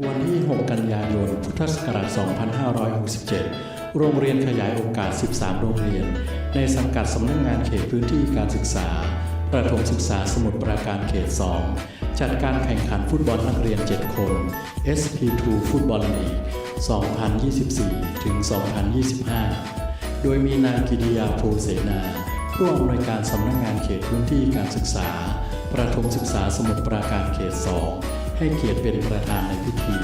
วันที่ 6 กันยายน พุทธศักราช 2567 โรงเรียนขยายโอกาส 13 โรงเรียน ในสังกัดสำนักงานเขตพื้นที่การศึกษา ประถมศึกษาสมุทรปราการเขต 2 จัดการแข่งขันฟุตบอลนักเรียน 7 คน SP2 ฟุตบอลลีก 2024 ถึง 2025 โดยมีนายกิติยาโพเสนาผู้อำนวยการสำนักงานเขตพื้นที่การศึกษา ประถมศึกษาสมุทรปราการเขต 2 ให้เกียรติเป็นประธานในพิธี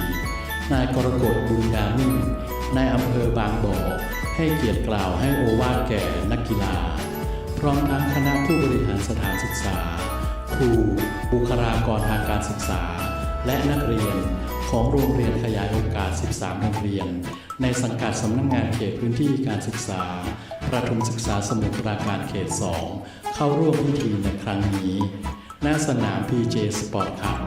นายกรกฎบุญญามิ่งนายอำเภอบางบ่อให้เกียรติกล่าวให้โอวาทแก่นักกีฬา พร้อมทั้งคณะผู้บริหารสถานศึกษา ครูบุคลากรทางการศึกษา และนักเรียนของโรงเรียนขยายโอกาส 13 โรงเรียน ในสังกัดสำนักงานเขตพื้นที่การศึกษา ประถมศึกษาสมุทรปราการเขต 2 เข้าร่วมพิธีในครั้งนี้ ณ สนาม PJ Sport Club